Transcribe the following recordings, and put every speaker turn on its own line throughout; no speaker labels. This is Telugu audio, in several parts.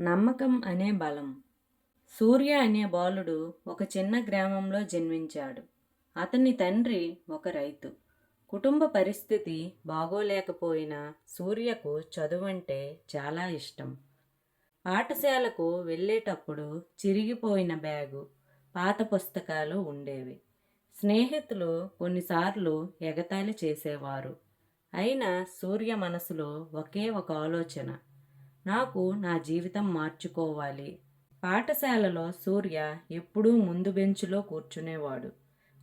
నమ్మకం అనే బలం. సూర్య అనే బాలుడు ఒక చిన్న గ్రామంలో జన్మించాడు. అతని తండ్రి ఒక రైతు. కుటుంబ పరిస్థితి బాగోలేకపోయినా సూర్యకు చదువంటే చాలా ఇష్టం. పాఠశాలకు వెళ్ళేటప్పుడు చిరిగిపోయిన బ్యాగు పాత పుస్తకాలు ఉండేవి. స్నేహితులు కొన్నిసార్లు ఎగతాళి చేసేవారు. అయినా సూర్య మనసులో ఒకే ఒక ఆలోచన నాకు నా జీవితం మార్చుకోవాలి. పాఠశాలలో సూర్య ఎప్పుడూ ముందు బెంచులో కూర్చునేవాడు.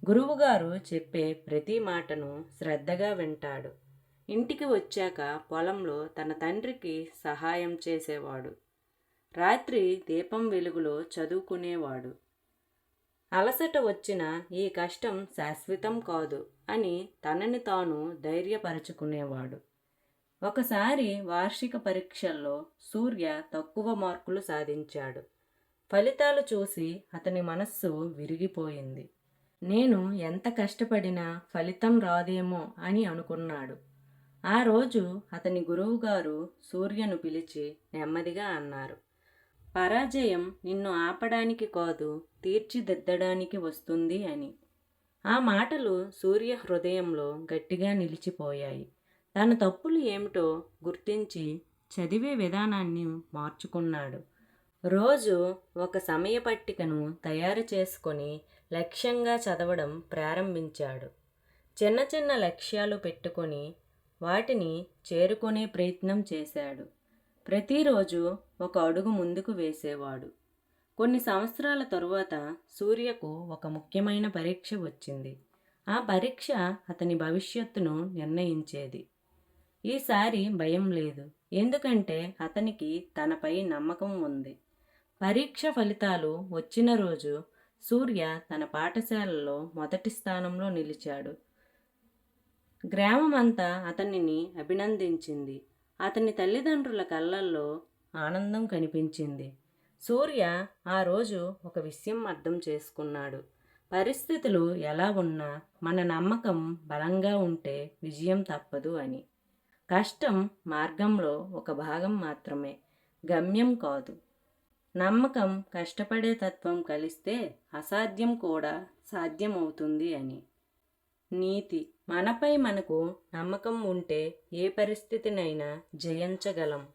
గురువుగారు చెప్పే ప్రతి మాటను శ్రద్ధగా వింటాడు. ఇంటికి వచ్చాక పొలంలో తన తండ్రికి సహాయం చేసేవాడు. రాత్రి దీపం వెలుగులో చదువుకునేవాడు. అలసట వచ్చిన ఈ కష్టం శాశ్వతం కాదు అని తనని తాను ధైర్యపరచుకునేవాడు. ఒకసారి వార్షిక పరీక్షల్లో సూర్య తక్కువ మార్కులు సాధించాడు. ఫలితాలు చూసి అతని మనస్సు విరిగిపోయింది. నేను ఎంత కష్టపడినా ఫలితం రాదేమో అని అనుకున్నాడు. ఆ రోజు అతని గురువుగారు సూర్యను పిలిచి నెమ్మదిగా అన్నారు. పరాజయం నిన్ను ఆపడానికి కాదు తీర్చిదిద్దడానికి వస్తుంది అని. ఆ మాటలు సూర్య హృదయంలో గట్టిగా నిలిచిపోయాయి. తన తప్పులు ఏమిటో గుర్తించి చదివే విధానాన్ని మార్చుకున్నాడు. రోజు ఒక సమయ పట్టికను తయారు చేసుకొని లక్ష్యంగా చదవడం ప్రారంభించాడు. చిన్న చిన్న లక్ష్యాలు పెట్టుకొని వాటిని చేరుకునే ప్రయత్నం చేశాడు. ప్రతిరోజు ఒక అడుగు ముందుకు వేసేవాడు. కొన్ని సంవత్సరాల తరువాత సూర్యకు ఒక ముఖ్యమైన పరీక్ష వచ్చింది. ఆ పరీక్ష అతని భవిష్యత్తును నిర్ణయించేది. ఈసారి భయం లేదు. ఎందుకంటే అతనికి తనపై నమ్మకం ఉంది. పరీక్ష ఫలితాలు వచ్చిన రోజు సూర్య తన పాఠశాలలో మొదటి స్థానంలో నిలిచాడు. గ్రామం అంతా అతనిని అభినందించింది. అతని తల్లిదండ్రుల కళ్ళల్లో ఆనందం కనిపించింది. సూర్య ఆ రోజు ఒక విషయం అర్థం చేసుకున్నాడు. పరిస్థితులు ఎలా ఉన్నా మన నమ్మకం బలంగా ఉంటే విజయం తప్పదు అని. కష్టం మార్గంలో ఒక భాగం మాత్రమే. గమ్యం కాదు. నమ్మకం కష్టపడే తత్వం కలిస్తే అసాధ్యం కూడా సాధ్యమవుతుంది అని. నీతి. మనపై మనకు నమ్మకం ఉంటే ఏ పరిస్థితినైనా జయించగలం.